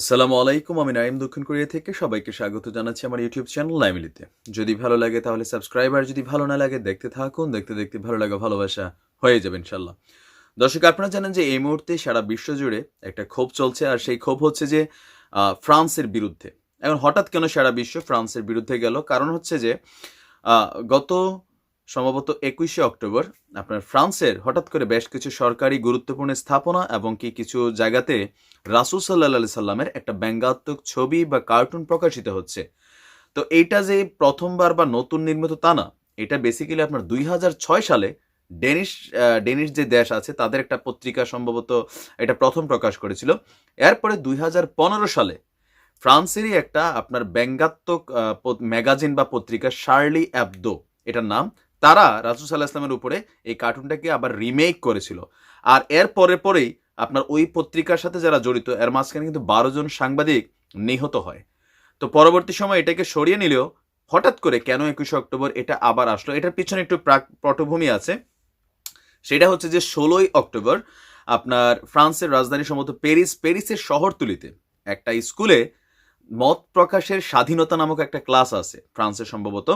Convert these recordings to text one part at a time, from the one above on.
আসসালামু আলাইকুম, আমি নাইম দক্ষিণ কোরিয়া থেকে সবাইকে স্বাগত জানাচ্ছি আমার ইউটিউব চ্যানেল নাইমিলিতে যদি ভালো লাগে তাহলে সাবস্ক্রাইব, আর যদি ভালো না লাগে দেখতে থাকুন, দেখতে দেখতে ভালো লাগা, ভালোবাসা হয়ে যাবে ইনশাল্লাহ দর্শক, আপনারা জানেন যে এই মুহূর্তে সারা বিশ্ব জুড়ে একটা ক্ষোভ চলছে, আর সেই ক্ষোভ হচ্ছে যে ফ্রান্সের বিরুদ্ধে। এখন হঠাৎ কেন সারা বিশ্ব ফ্রান্সের বিরুদ্ধে গেল? কারণ হচ্ছে যে গত সম্ভবত একুশে অক্টোবর, আপনার ফ্রান্সের হঠাৎ করে বেশ কিছু সরকারি গুরুত্বপূর্ণ স্থাপনা এবং কি কিছু জায়গাতে রাসুল সাল্লাহ সাল্লামের একটা ব্যঙ্গাত্মক ছবি বা কার্টুন প্রকাশিত হচ্ছে। তো এইটা যে প্রথমবার বা নতুন নির্মিত তা না, এটা বেসিক্যালি আপনার দুই হাজার ছয় সালে ডেনিশ ডেনিশ যে দেশ আছে, তাদের একটা পত্রিকা সম্ভবত এটা প্রথম প্রকাশ করেছিল। এরপরে দুই হাজার পনেরো সালে ফ্রান্সেরই একটা আপনার ব্যঙ্গাত্মক ম্যাগাজিন বা পত্রিকা শার্লি অ্যাবদো এটার নাম তারা রাসুল সাল্লাহ ইসলামের উপরে এই কার্টুনটাকে আবার রিমেক করেছিল। আর এর পরে পরেই আপনার ওই পত্রিকার সাথে যারা জড়িত, এর মাঝখানে কিন্তু বারো জন সাংবাদিক নিহত হয়। তো পরবর্তী সময় এটাকে সরিয়ে নিলেও হঠাৎ করে কেন একুশে অক্টোবর এটা আবার আসলো? এটার পিছনে একটু পটভূমি আছে। সেটা হচ্ছে যে ষোলোই অক্টোবর আপনার ফ্রান্সের রাজধানী সম্ভবত প্যারিস, প্যারিসের শহরতলিতে একটা স্কুলে মত প্রকাশের স্বাধীনতা নামক একটা ক্লাস আছে ফ্রান্সের সম্ভবত।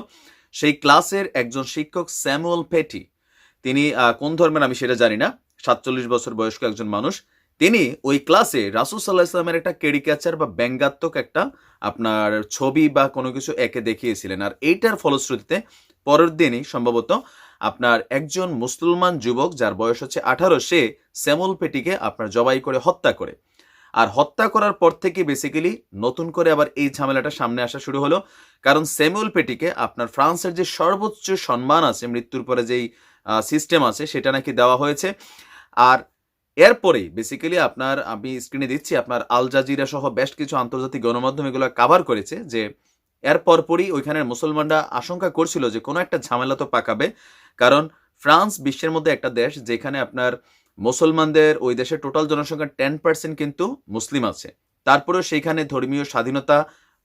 সেই ক্লাসের একজন শিক্ষক স্যামুয়েল পেটি। তিনি কোন ধর্মের আমি সেটা জানি না, সাতচল্লিশ বছর বয়স্ক একজন মানুষ। তিনি ওই ক্লাসে রাসুল সাল্লাহ ইসলামের একটা কেরিকাচার বা ব্যঙ্গাত্মক একটা আপনার ছবি বা কোনো কিছু একে দেখিয়েছিলেন। আর এইটার ফলশ্রুতিতে পরের দিনই সম্ভবত আপনার একজন মুসলমান যুবক যার বয়স হচ্ছে আঠারো, সে স্যামুল পেটিকে আপনার জবাই করে হত্যা করে। আর হত্যা করার পর থেকে বেসিক্যালি নতুন করে আবার এই ঝামেলাটা সামনে আসা শুরু হলো। কারণ স্যামুয়েল পেটিকে আপনার ফ্রান্সের যে সর্বোচ্চ সম্মান আছে, মৃত্যুর পরে যেই সিস্টেম আছে, সেটা নাকি দেওয়া হয়েছে। আর এরপরেই বেসিক্যালি আপনার, আমি স্ক্রিনে দিচ্ছি, আপনার আল জাজিরা সহ বেশ কিছু আন্তর্জাতিক গণমাধ্যম এগুলো কাভার করেছে যে এর পরপরই ওইখানের মুসলমানরা আশঙ্কা করছিল যে কোনো একটা ঝামেলা তো পাকাবে। কারণ ফ্রান্স বিশ্বের মধ্যে একটা দেশ যেখানে আপনার মুসলমানদের ওই দেশের টোটাল জনসংখ্যার টেন পার্সেন্ট কিন্তু মুসলিম আছে। তারপরেও সেইখানে ধর্মীয় স্বাধীনতা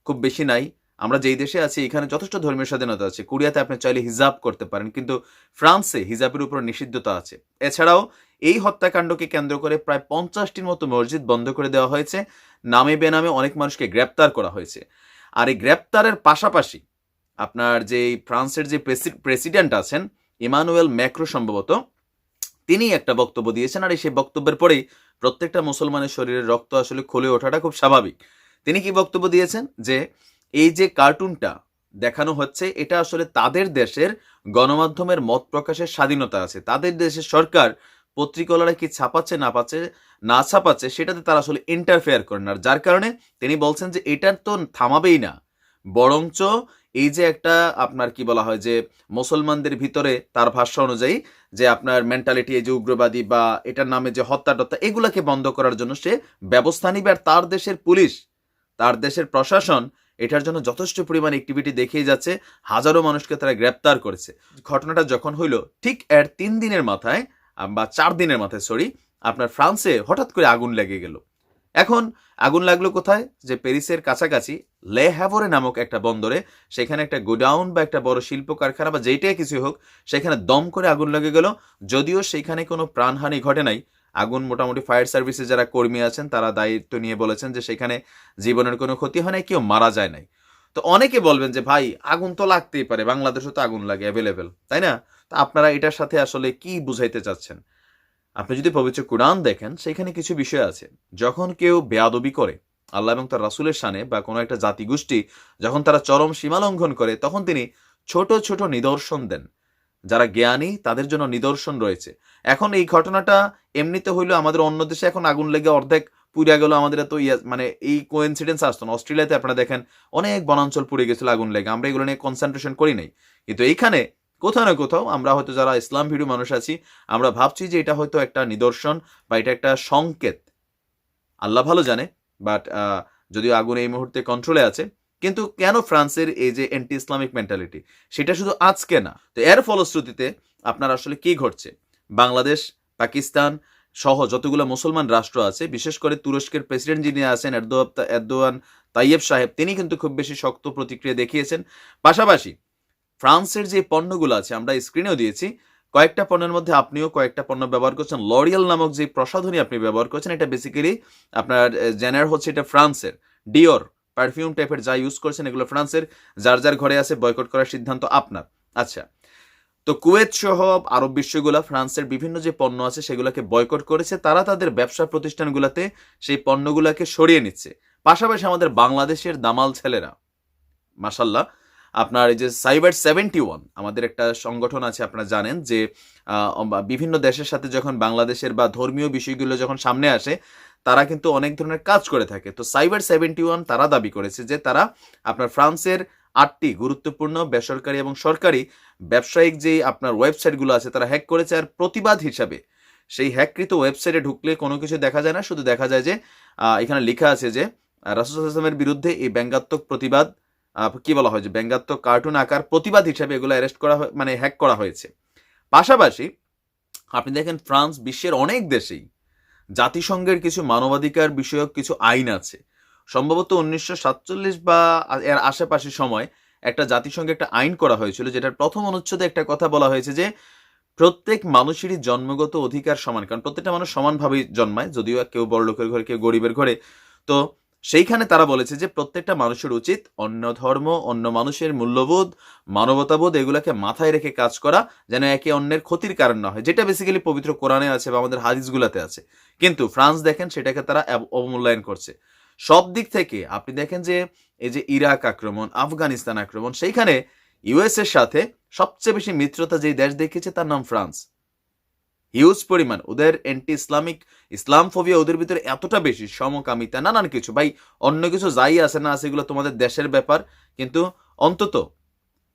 খুব বেশি নাই। আমরা যেই দেশে আছি, এখানে যথেষ্ট ধর্মীয় স্বাধীনতা আছে। কোরিয়াতে আপনি চাইলে হিজাব করতে পারেন, কিন্তু ফ্রান্সে হিজাবের উপর নিষিদ্ধতা আছে। এছাড়াও এই হত্যাকাণ্ডকে কেন্দ্র করে প্রায় পঞ্চাশটির মতো মসজিদ বন্ধ করে দেওয়া হয়েছে। নামে বেনামে অনেক মানুষকে গ্রেপ্তার করা হয়েছে। আর এই গ্রেপ্তারের পাশাপাশি আপনার যে ফ্রান্সের যে প্রেসিডেন্ট আছেন, ইমানুয়েল ম্যাক্রো সম্ভবত তিনি একটা বক্তব্য দিয়েছেন আর সেই বক্তব্যের পরেই প্রত্যেকটা মুসলমানের শরীরের রক্ত আসলে খুলে ওঠাটা খুব স্বাভাবিক। তিনি কি বক্তব্য দিয়েছেন? যে এই যে কার্টুনটা দেখানো হচ্ছে, এটা আসলে তাদের দেশের গণমাধ্যমের মত প্রকাশের স্বাধীনতা আছে। তাদের দেশের সরকার পত্রিকালারা কি ছাপাচ্ছে, না পাচ্ছে, না ছাপাচ্ছে, সেটাতে তারা আসলে ইন্টারফেয়ার করেন। আর যার কারণে তিনি বলছেন যে এটা তো থামাবেই না, বরঞ্চ এই যে একটা আপনার কি বলা হয় যে মুসলমানদের ভিতরে তার ভাষ্য অনুযায়ী যে আপনার মেন্টালিটি এই যে উগ্রবাদী বা এটার নামে যে হত্যা টত্যা এগুলাকে বন্ধ করার জন্য সে ব্যবস্থা নিবে। আর তার দেশের পুলিশ, তার দেশের প্রশাসন এটার জন্য যথেষ্ট পরিমাণ অ্যাক্টিভিটি দেখিয়ে যাচ্ছে। হাজারো মানুষকে তারা গ্রেপ্তার করেছে। ঘটনাটা যখন হইল, ঠিক এর তিন দিনের মাথায়, বা চার দিনের মাথায় সরি আপনার ফ্রান্সে হঠাৎ করে আগুন লেগে গেল। এখন আগুন লাগল কোথায়? যে প্যারিসের কাছাকাছি লে হ্যাভরে নামক একটা বন্দরে, সেখানে একটা গোডাউন বা একটা বড় শিল্প কারখানা বা যেইটাই কিছু হোক, সেখানে দম করে আগুন লেগে গেল। যদিও সেখানে কোনো প্রাণহানি ঘটে নাই। আগুন মোটামুটি ফায়ার সার্ভিসে যারা কর্মী আছেন, তারা দায়িত্ব নিয়ে বলেছেন যে সেখানে জীবনের কোনো ক্ষতি হয় নাই, কেউ মারা যায় নাই। তো অনেকে বলবেন যে, ভাই, আগুন তো লাগতেই পারে, বাংলাদেশও তো আগুন লাগে অ্যাভেলেবেল তাই না? তো আপনারা এটার সাথে আসলে কি বুঝাইতে চাচ্ছেন? আপনি যদি পবিত্র কোরআন দেখেন, সেখানে কিছু বিষয় আছে। যখন কেউ বেয়াদবি করে, আল্লাহ এবং তার রাসুলের সানে বা কোনো একটা জাতিগোষ্ঠী যখন তারা চরম সীমা লঙ্ঘন করে, তখন তিনি ছোট ছোট নিদর্শন দেন। যারা জ্ঞানী, তাদের জন্য নিদর্শন রয়েছে। এখন এই ঘটনাটা এমনিতে হইল আমাদের অন্য দেশে এখন আগুন লেগে অর্ধেক পুড়ে গেল, আমাদের এত ইয়া মানে এই কোইন্সিডেন্স আসতো না। অস্ট্রেলিয়াতে আপনারা দেখেন, অনেক বনাঞ্চল পুড়ে গেছিল আগুন লেগে। আমরা এগুলো নিয়ে কনসেন্ট্রেশন করি নাই। কিন্তু এইখানে কোথাও না কোথাও আমরা হয়তো যারা ইসলাম ভিড়ু মানুষ আছি, আমরা ভাবছি যে এটা হয়তো একটা নিদর্শন বা এটা একটা সংকেত। আল্লাহ ভালো জানে বাট যদিও আগুন এই মুহূর্তে কন্ট্রোলে আছে, কিন্তু কেন ফ্রান্সের এই যে অ্যান্টি ইসলামিক মেন্টালিটি সেটা শুধু আজকে না। তো এর ফলশ্রুতিতে আপনার আসলে কি ঘটছে? বাংলাদেশ, পাকিস্তান সহ যতগুলো মুসলমান রাষ্ট্র আছে, বিশেষ করে তুরস্কের প্রেসিডেন্ট যিনি আছেন এরদোয়ান তাইয়েব সাহেব, তিনি কিন্তু খুব বেশি শক্ত প্রতিক্রিয়া দেখিয়েছেন। পাশাপাশি ফ্রান্সের যে পণ্যগুলো আছে, আমরা স্ক্রিনেও দিয়েছি। কয়েকটা পণ্যের মধ্যে আপনিও কয়েকটা পণ্য ব্যবহার করছেন। লরিয়াল নামক যে প্রসাধনী আপনি ব্যবহার করছেন, এটা বেসিক্যালি আপনার জেনার হচ্ছে এটা ফ্রান্সের। ডিওর পারফিউম টাইপের যা ইউজ করছেন, এগুলো ফ্রান্সের। যার যার ঘরে আছে বয়কট করার সিদ্ধান্ত আপনার। আচ্ছা তো কুয়েত সহ আরব বিশ্বগুলা, ফ্রান্সের বিভিন্ন যে পণ্য আছে, সেগুলোকে বয়কট করেছে। তারা তাদের ব্যবসা প্রতিষ্ঠানগুলোতে সেই পণ্যগুলোকে সরিয়ে নিচ্ছে। পাশাপাশি আমাদের বাংলাদেশের দামাল ছেলেরা মাসাল্লাহ আপনার এই যে সাইবার সেভেন্টি ওয়ান আমাদের একটা সংগঠন আছে, আপনারা জানেন যে বিভিন্ন দেশের সাথে যখন বাংলাদেশের বা ধর্মীয় বিষয়গুলো যখন সামনে আসে, তারা কিন্তু অনেক ধরনের কাজ করে থাকে। তো সাইবার সেভেন্টি ওয়ান তারা দাবি করেছে যে, তারা আপনার ফ্রান্সের আটটি গুরুত্বপূর্ণ বেসরকারি এবং সরকারি ব্যবসায়িক যে আপনার ওয়েবসাইটগুলো আছে, তারা হ্যাক করেছে আর প্রতিবাদ হিসাবে। সেই হ্যাককৃত ওয়েবসাইটে ঢুকলে কোনো কিছু দেখা যায় না, শুধু দেখা যায় যে এখানে লেখা আছে যে, রাসুল আসলামের বিরুদ্ধে এই ব্যঙ্গাত্মক প্রতিবাদ কি বলা হয় যে ব্যঙ্গাত্মক কার্টুন আকার প্রতিবাদ হিসাবে এগুলো অ্যারেস্ট করা মানে হ্যাক করা হয়েছে। পাশাপাশি আপনি দেখেন ফ্রান্স বিশ্বের অনেক দেশেই জাতিসংঘের কিছু মানবাধিকার বিষয়ক কিছু আইন আছে। সম্ভবত উনিশশো সাতচল্লিশ বা এর আশেপাশে সময় একটা জাতিসংঘে একটা আইন করা হয়েছিল, যেটার প্রথম অনুচ্ছেদে একটা কথা বলা হয়েছে যে প্রত্যেক মানুষেরই জন্মগত অধিকার সমান, কারণ প্রত্যেকটা মানুষ সমানভাবেই জন্মায়, যদিও কেউ বড় লোকের ঘরে, কেউ গরিবের ঘরে। তো সেইখানে তারা বলেছে যে প্রত্যেকটা মানুষের উচিত অন্য ধর্ম, অন্য মানুষের মূল্যবোধ, মানবতাবোধ এগুলাকে মাথায় রেখে কাজ করা, যেন একে অন্যের ক্ষতির কারণ না হয়, যেটা বেসিক্যালি পবিত্র কোরআনে আছে বা আমাদের হাদিসগুলোতে আছে। কিন্তু ফ্রান্স দেখেন সেটাকে তারা অবমূল্যায়ন করছে। সব দিক থেকে আপনি দেখেন যে এই যে ইরাক আক্রমণ, আফগানিস্তান আক্রমণ, সেইখানে ইউএস এর সাথে সবচেয়ে বেশি মিত্রতা যেই দেশ দেখিয়েছে তার নাম ফ্রান্স। হিউজ পরিমাণ। ওদের অ্যান্টি ইসলামিক ইসলাম ফোবিয়া ওদের ভিতরে এতটা বেশি, সমকামিতা, নানান কিছু। ভাই, অন্য কিছু যাই আছে না আছে এগুলো তোমাদের দেশের ব্যাপার। কিন্তু অন্তত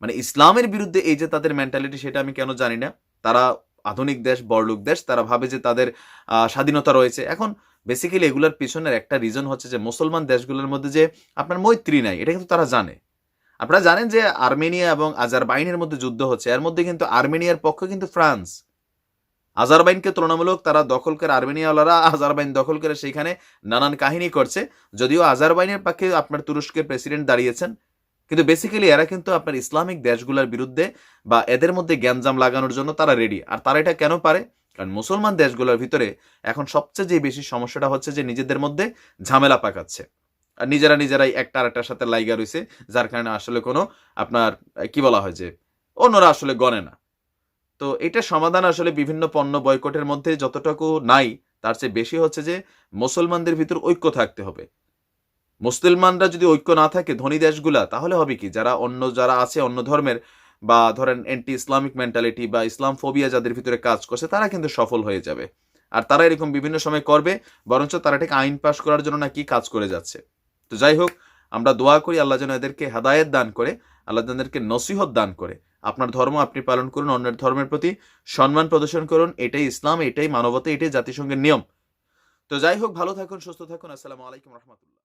মানে ইসলামের বিরুদ্ধে এই যে তাদের মেন্টালিটি সেটা আমি কেন জানি না। তারা আধুনিক দেশ, বড়লোক দেশ, তারা ভাবে যে তাদের স্বাধীনতা রয়েছে। এখন বেসিক্যালি এগুলোর পিছনের একটা রিজন হচ্ছে যে মুসলমান দেশগুলোর মধ্যে যে আপনার মৈত্রী নাই, এটা কিন্তু তারা জানে। আপনারা জানেন যে আর্মেনিয়া এবং আজারবাইনের মধ্যে যুদ্ধ হচ্ছে, এর মধ্যে কিন্তু আর্মেনিয়ার পক্ষ কিন্তু ফ্রান্স। আজারবাইনকে তুলনামূলক তারা দখল করে আর্মেনিয়াওয়ালারা আজারবাইন দখল করে সেইখানে নানান কাহিনী করছে। যদিও আজারবাইনের পক্ষে আপনার তুরস্কের প্রেসিডেন্ট দাঁড়িয়েছেন, কিন্তু বেসিক্যালি এরা কিন্তু আপনার ইসলামিক দেশগুলোর বিরুদ্ধে বা এদের মধ্যে জ্ঞানজাম লাগানোর জন্য তারা রেডি আর তারা এটা কেন পারে? কারণ মুসলমান দেশগুলোর ভিতরে এখন সবচেয়ে যে বেশি সমস্যাটা হচ্ছে যে নিজেদের মধ্যে ঝামেলা পাকাচ্ছে। আর নিজেরা নিজেরাই একটা আরেকটার সাথে লাইগা রয়েছে যার কারণে আসলে কোনো আপনার, কি বলা হয় যে, অন্যরা আসলে গণে না। তো এটা সমাধান আসলে বিভিন্ন পণ্য বয়কটের মধ্যে যতটুকু নাই, তার চেয়ে বেশি হচ্ছে যে মুসলমানদের ভিতর ঐক্য থাকতে হবে। মুসলমানরা যদি ঐক্য না থাকে ধনী দেশগুলা, তাহলে হবে কি? যারা অন্য, যারা আছে অন্য ধর্মের বা ধরেন অ্যান্টি ইসলামিক মেন্টালিটি বা ইসলাম ফোবিয়া যাদের ভিতরে কাজ করছে, তারা কিন্তু সফল হয়ে যাবে। আর তারা এরকম বিভিন্ন সময় করবে, বরঞ্চ তারা ঠিক আইন পাশ করার জন্য নাকি কাজ করে যাচ্ছে। তো যাই হোক, আমরা দোয়া করি আল্লাহ যেন এদেরকে হেদায়েত দান করে, আল্লাহ যেন এদেরকে নসিহত দান করে। আপনার ধর্ম আপনি পালন করুন, অন্যের ধর্মের প্রতি সম্মান প্রদর্শন করুন, এটাই ইসলাম, এটাই মানবতা, এটাই জাতিসংঘের নিয়ম। তো যাই হোক, ভালো থাকুন, সুস্থ থাকুন, আসসালামু আলাইকুম রহমতুল্লাহ।